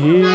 he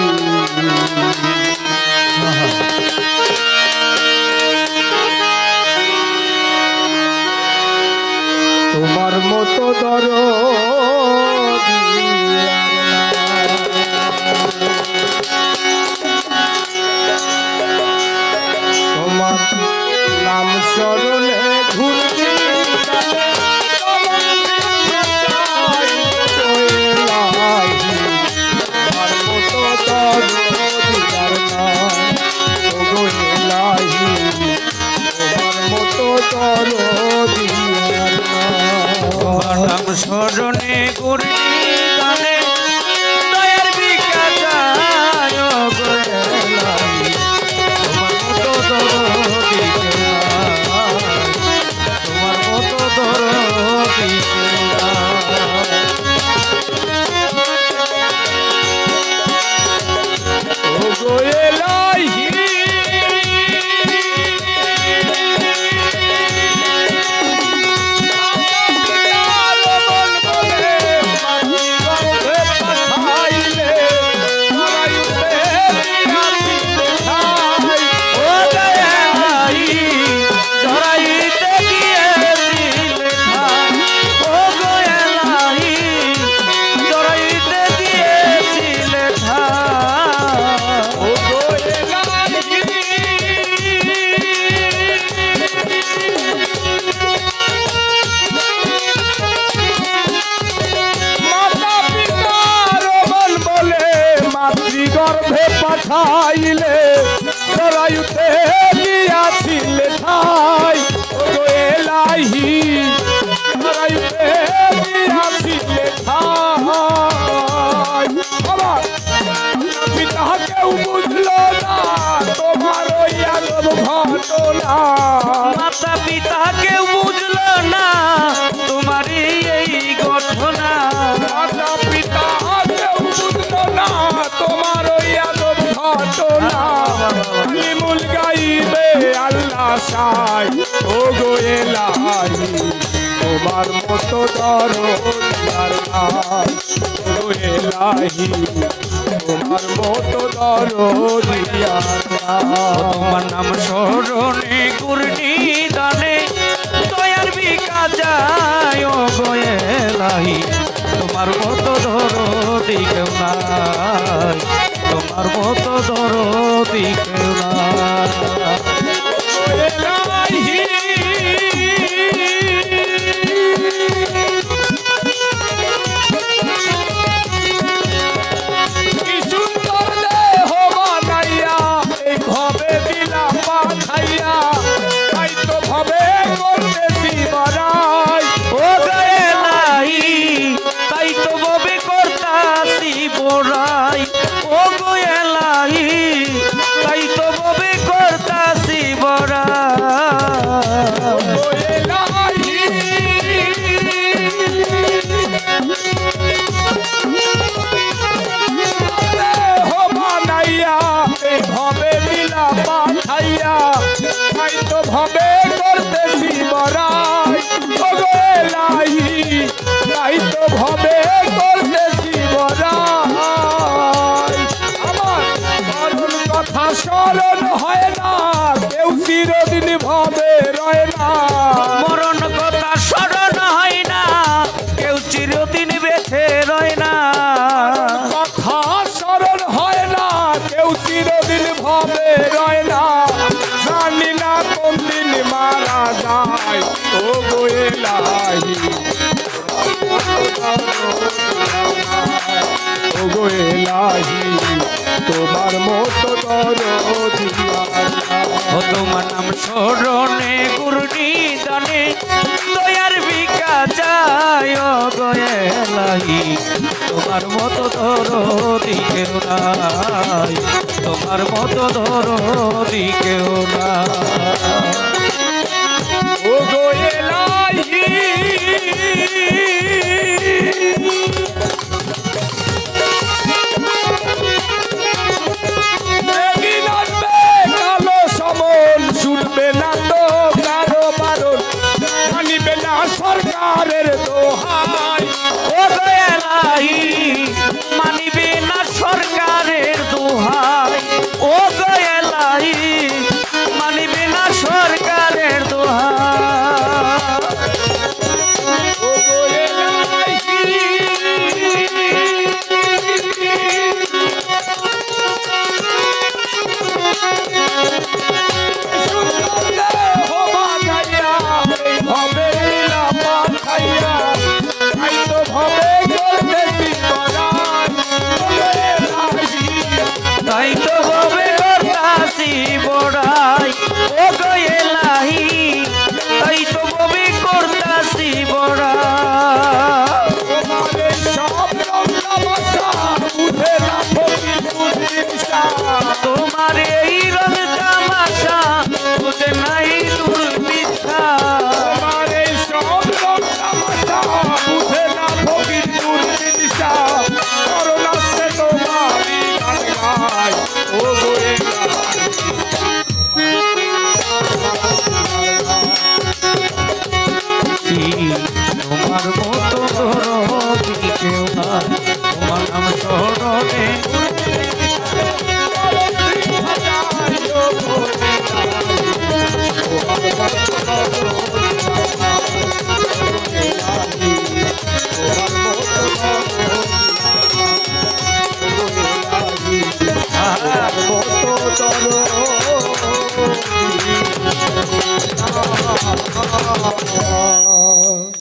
দর মাতৃগর্ভে পাঠাইলে সরাইতে দিয়াছিলে ঠাই। এলাহি সাই ও গোয়েলাই তোমার মতো ধরো গোয়েলাহি তোমার মতো ধরো তোমার নাম স্মরণে গুরনি দানে দয়ার বিকা যায় ও গোয়েলাহি তোমার মতো ধরো নাই। তোমার মতো ধরো দিকেও না। মরণ কথা স্মরণ হয় না। কেউ চিরদিন বেঁচে রয় না। কথা স্মরণ হয় না। কেউ চিরদিন ভবে রয় না। জানি না কোন দিন মারা যায়। ও গোয়েলাহি ও গোয়েলাহি তোমার মতো নাম গুরুনি দানে, দয়ার বিকা যায় গয়েলাই তোমার মতো ধরো দিকেও নাই, তোমার মতো ধরো দিকেও নাই। ও গোয়েলাহি ahí. চরণে